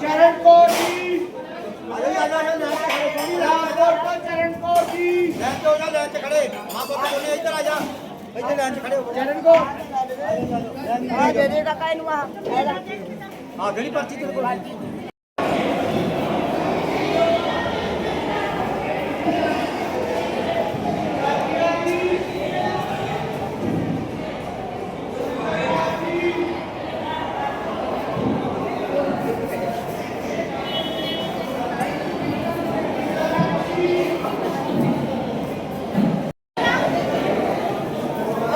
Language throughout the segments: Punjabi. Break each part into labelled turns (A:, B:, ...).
A: ਚਰਨ ਕੌਰ ਜੀ ਡਾਕਟਰ ਚਰਨ ਕੌਰ ਜੀ
B: ਲੈਣ ਤੋਂ ਨਾ ਲੈਣ ਚ ਖੜੇ ਮਾਂ ਬਾਪ ਦੋਨੇ ਇੱਧਰ ਆ ਜਾ ਇੱਥੇ ਲੈਣ ਚ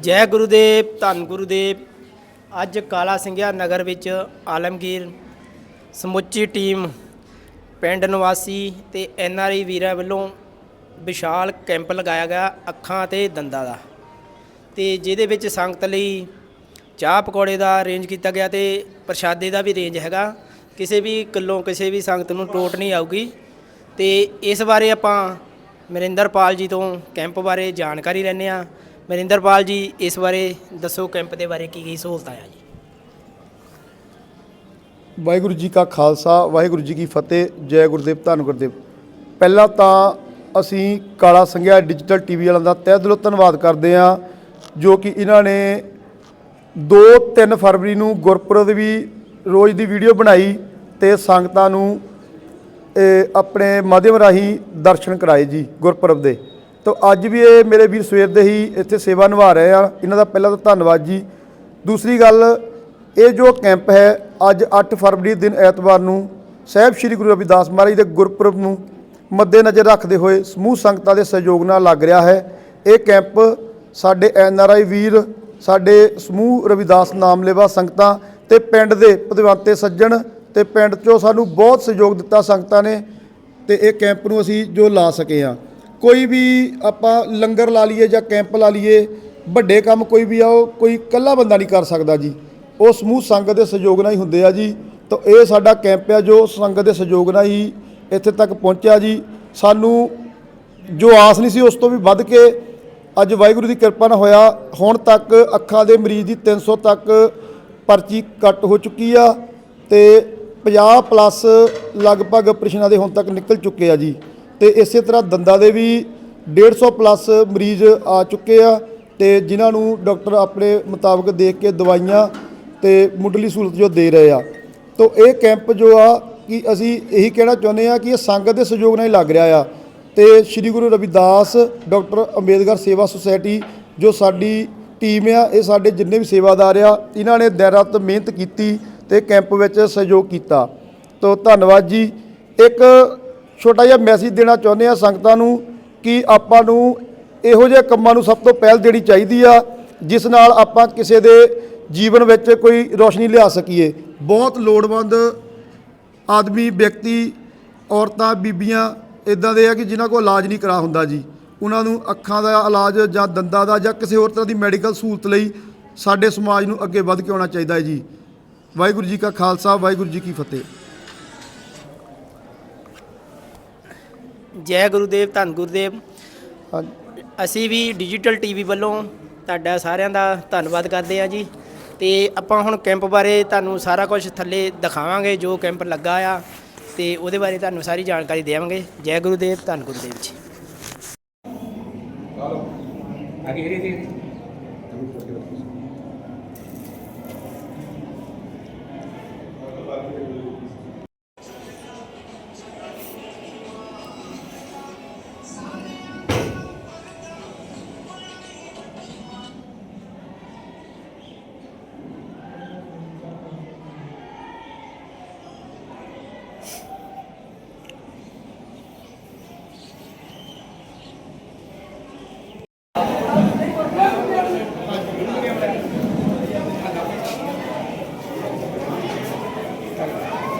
C: ਜੈ
D: ਗੁਰੂਦੇਵ, ਧੰਨ ਗੁਰੂਦੇਵ। ਅੱਜ ਕਾਲਾ ਸਿੰਘਿਆ ਨਗਰ ਵਿੱਚ ਆਲਮਗੀਰ ਸਮੁੱਚੀ ਟੀਮ, ਪਿੰਡ ਨਿਵਾਸੀ ਤੇ ਐਨ ਆਰ ਆਈ ਵੀਰਾਂ ਵੱਲੋਂ ਵਿਸ਼ਾਲ ਕੈਂਪ ਲਗਾਇਆ ਗਿਆ ਅੱਖਾਂ ਤੇ ਦੰਦਾਂ ਦਾ। ਤੇ ਜਿਹਦੇ ਵਿੱਚ ਸੰਗਤ ਲਈ ਚਾਹ ਪਕੌੜੇ ਦਾ ਅਰੇਂਜ ਕੀਤਾ ਗਿਆ ਤੇ ਪ੍ਰਸ਼ਾਦੇ ਦਾ ਵੀ ਅਰੇਂਜ ਹੈਗਾ। ਕਿਸੇ ਵੀ ਕਿੱਲੋਂ ਕਿਸੇ ਵੀ ਸੰਗਤ ਨੂੰ ਟੋਟ ਨਹੀਂ ਆਊਗੀ। ਤੇ ਇਸ ਬਾਰੇ ਆਪਾਂ ਮਰਿੰਦਰਪਾਲ ਜੀ ਤੋਂ ਕੈਂਪ ਬਾਰੇ ਜਾਣਕਾਰੀ ਲੈਂਦੇ ਆ ਮਰਿੰਦਰਪਾਲ ਜੀ, ਇਸ ਬਾਰੇ ਦੱਸੋ ਕੈਂਪ ਦੇ ਬਾਰੇ ਕੀ ਕੀ ਸਹੂਲਤਾਂ ਆ ਜੀ?
E: ਵਾਹਿਗੁਰੂ ਜੀ ਕਾ ਖਾਲਸਾ, ਵਾਹਿਗੁਰੂ ਜੀ ਕੀ ਫਤਿਹ, ਜੈ ਗੁਰਦੇਵ, ਧੰਨ ਗੁਰਦੇਵ। ਪਹਿਲਾਂ ਤਾਂ ਅਸੀਂ ਕਾਲਾ ਸੰਘਿਆ ਡਿਜੀਟਲ ਟੀਵੀ ਵਾਲਿਆਂ ਦਾ ਤਹਿ ਦਿਲੋਂ ਧੰਨਵਾਦ ਕਰਦੇ ਹਾਂ, ਜੋ ਕਿ ਇਹਨਾਂ ਨੇ 2-3 ਫਰਵਰੀ ਨੂੰ ਗੁਰਪੁਰਬ ਦੀ ਵੀ ਰੋਜ਼ ਦੀ ਵੀਡੀਓ ਬਣਾਈ ਤੇ ਸੰਗਤਾਂ ਨੂੰ ਆਪਣੇ ਮਾਧਿਅਮ ਰਾਹੀਂ ਦਰਸ਼ਨ ਕਰਾਏ ਜੀ ਗੁਰਪੁਰਬ ਦੇ। ਤਾਂ ਅੱਜ ਵੀ ਇਹ ਮੇਰੇ ਵੀਰ ਸਵੇਰ ਦੇ ਹੀ ਇੱਥੇ ਸੇਵਾ ਨਿਭਾ ਰਹੇ ਆ। ਇਹਨਾਂ ਦਾ ਪਹਿਲਾਂ ਤਾਂ ਧੰਨਵਾਦ ਜੀ। ਦੂਸਰੀ ਗੱਲ, ਇਹ ਜੋ ਕੈਂਪ ਹੈ, ਅੱਜ 8 ਫਰਵਰੀ ਦਿਨ ਐਤਵਾਰ ਨੂੰ ਸਾਹਿਬ ਸ੍ਰੀ ਗੁਰੂ ਰਵਿਦਾਸ ਮਹਾਰਾਜ ਦੇ ਗੁਰਪੁਰਬ ਨੂੰ ਮੱਦੇਨਜ਼ਰ ਰੱਖਦੇ ਹੋਏ ਸਮੂਹ ਸੰਗਤਾਂ ਦੇ ਸਹਿਯੋਗ ਨਾਲ ਲੱਗ ਰਿਹਾ ਹੈ। ਇਹ ਕੈਂਪ ਸਾਡੇ ਐਨ ਆਰ ਆਈ ਵੀਰ, ਸਾਡੇ ਸਮੂਹ ਰਵਿਦਾਸ ਨਾਮਲੇਵਾ ਸੰਗਤਾਂ ਤੇ ਪਿੰਡ ਦੇ ਪਦਵੰਤੇ ਸੱਜਣ ਤੇ ਪਿੰਡ 'ਚੋਂ ਸਾਨੂੰ ਬਹੁਤ ਸਹਿਯੋਗ ਦਿੱਤਾ ਸੰਗਤਾਂ ਨੇ ਤੇ ਇਹ ਕੈਂਪ ਨੂੰ ਅਸੀਂ ਜੋ ਲਾ ਸਕੇ ਆ ਕੋਈ ਵੀ ਆਪਾਂ ਲੰਗਰ ਲਾ ਲਈਏ ਜਾਂ ਕੈਂਪ ਲਾ ਲਈਏ, ਵੱਡੇ ਕੰਮ ਕੋਈ ਵੀ ਆ, ਉਹ ਕੋਈ ਇਕੱਲਾ ਬੰਦਾ ਨਹੀਂ ਕਰ ਸਕਦਾ ਜੀ। ਉਹ ਸਮੂਹ ਸੰਗਤ ਦੇ ਸਹਿਯੋਗ ਨਾਲ ਹੀ ਹੁੰਦੇ ਆ ਜੀ। ਤਾਂ ਇਹ ਸਾਡਾ ਕੈਂਪ ਆ ਜੋ ਸੰਗਤ ਦੇ ਸਹਿਯੋਗ ਨਾਲ ਹੀ ਇੱਥੇ ਤੱਕ ਪਹੁੰਚਿਆ ਜੀ। ਸਾਨੂੰ ਜੋ ਆਸ ਨਹੀਂ ਸੀ ਉਸ ਤੋਂ ਵੀ ਵੱਧ ਕੇ ਅੱਜ ਵਾਹਿਗੁਰੂ ਦੀ ਕਿਰਪਾ ਨਾਲ ਹੋਇਆ। ਹੁਣ ਤੱਕ ਅੱਖਾਂ ਦੇ ਮਰੀਜ਼ ਦੀ 300 ਤੱਕ ਪਰਚੀ ਕੱਟ ਹੋ ਚੁੱਕੀ ਆ ਤੇ 50 ਪਲੱਸ ਲਗਭਗ ਆਪਰੇਸ਼ਨਾਂ ਦੇ ਹੁਣ ਤੱਕ ਨਿਕਲ ਚੁੱਕੇ ਆ ਜੀ। ਤੇ ਇਸੇ ਤਰ੍ਹਾਂ ਦੰਦਾਂ ਦੇ ਵੀ 150 ਪਲੱਸ ਮਰੀਜ਼ ਆ ਚੁੱਕੇ ਆ ਤੇ ਜਿਨ੍ਹਾਂ ਨੂੰ ਡਾਕਟਰ ਆਪਣੇ ਮੁਤਾਬਕ ਦੇਖ ਕੇ ਦਵਾਈਆਂ ਤੇ ਮੁੱਢਲੀ ਸਹੂਲਤ ਜੋ ਦੇ ਰਹੇ ਆ। ਤੋ ਇਹ ਕੈਂਪ ਜੋ ਆ ਕਿ ਅਸੀਂ ਇਹੀ ਕਹਿਣਾ ਚਾਹੁੰਦੇ ਆ ਕਿ ਇਹ ਸੰਗਤ ਦੇ ਸਹਿਯੋਗ ਨਾਲ ਹੀ ਲੱਗ ਰਿਹਾ ਆ ਤੇ ਸ੍ਰੀ ਗੁਰੂ ਰਵਿਦਾਸ, ਡਾਕਟਰ ਅੰਬੇਦਕਰ ਸੇਵਾ ਸੁਸਾਇਟੀ ਜੋ ਸਾਡੀ ਟੀਮ ਆ, ਇਹ ਸਾਡੇ ਜਿੰਨੇ ਵੀ ਸੇਵਾਦਾਰ ਆ, ਇਹਨਾਂ ਨੇ ਦਿਨ ਰਾਤ ਮਿਹਨਤ ਕੀਤੀ ਤੇ ਕੈਂਪ ਵਿੱਚ ਸਹਿਯੋਗ ਕੀਤਾ। ਤੋ ਧੰਨਵਾਦ ਜੀ। ਇੱਕ ਛੋਟਾ ਜਿਹਾ ਮੈਸੇਜ ਦੇਣਾ ਚਾਹੁੰਦੇ ਆ ਸੰਗਤਾਂ ਨੂੰ ਕਿ ਆਪਾਂ ਨੂੰ ਇਹੋ ਜਿਹੇ ਕੰਮਾਂ ਨੂੰ ਸਭ ਤੋਂ ਪਹਿਲ ਦੇਣੀ ਚਾਹੀਦੀ ਆ, ਜਿਸ ਨਾਲ ਆਪਾਂ ਕਿਸੇ ਦੇ ਜੀਵਨ ਵਿੱਚ ਕੋਈ ਰੋਸ਼ਨੀ ਲਿਆ ਸਕੀਏ। ਬਹੁਤ ਲੋੜਵੰਦ ਆਦਮੀ, ਵਿਅਕਤੀ, ਔਰਤਾਂ, ਬੀਬੀਆਂ ਇਦਾਂ ਦੇ ਆ ਕਿ ਜਿਨ੍ਹਾਂ ਕੋਲ ਇਲਾਜ ਨਹੀਂ ਕਰਾ ਹੁੰਦਾ ਜੀ। ਉਹਨਾਂ ਨੂੰ ਅੱਖਾਂ ਦਾ ਇਲਾਜ ਜਾਂ ਦੰਦਾਂ ਦਾ ਜਾਂ ਕਿਸੇ ਹੋਰ ਤਰ੍ਹਾਂ ਦੀ ਮੈਡੀਕਲ ਸਹੂਲਤ ਲਈ ਸਾਡੇ ਸਮਾਜ ਨੂੰ ਅੱਗੇ ਵੱਧ ਕੇ ਆਉਣਾ ਚਾਹੀਦਾ ਹੈ ਜੀ। ਵਾਹਿਗੁਰੂ ਜੀ ਕਾ ਖਾਲਸਾ, ਵਾਹਿਗੁਰੂ ਜੀ ਕੀ ਫਤਿਹ।
D: ਜੈ ਗੁਰੂਦੇਵ, ਧੰਨ ਗੁਰਦੇਵ। ਅਸੀਂ ਵੀ ਡਿਜੀਟਲ ਟੀਵੀ ਵੱਲੋਂ ਤੁਹਾਡਾ ਸਾਰਿਆਂ ਦਾ ਧੰਨਵਾਦ ਕਰਦੇ ਹਾਂ ਜੀ। ਤੇ ਆਪਾਂ ਹੁਣ ਕੈਂਪ ਬਾਰੇ ਤੁਹਾਨੂੰ ਸਾਰਾ ਕੁਝ ਥੱਲੇ ਦਿਖਾਵਾਂਗੇ, ਜੋ ਕੈਂਪ ਲੱਗਾ ਆ। ਤੇ ਉਹਦੇ ਬਾਰੇ ਤੁਹਾਨੂੰ ਸਾਰੀ ਜਾਣਕਾਰੀ ਦੇਵਾਂਗੇ। ਜੈ ਗੁਰੂਦੇਵ, ਧੰਨ ਗੁਰੂਦੇਵ ਜੀ।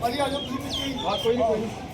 E: ਭਾਜੀ ਆ ਜਾਓ ਤੁਸੀਂ ਕੋਈ ਨਹੀਂ ਕੋਈ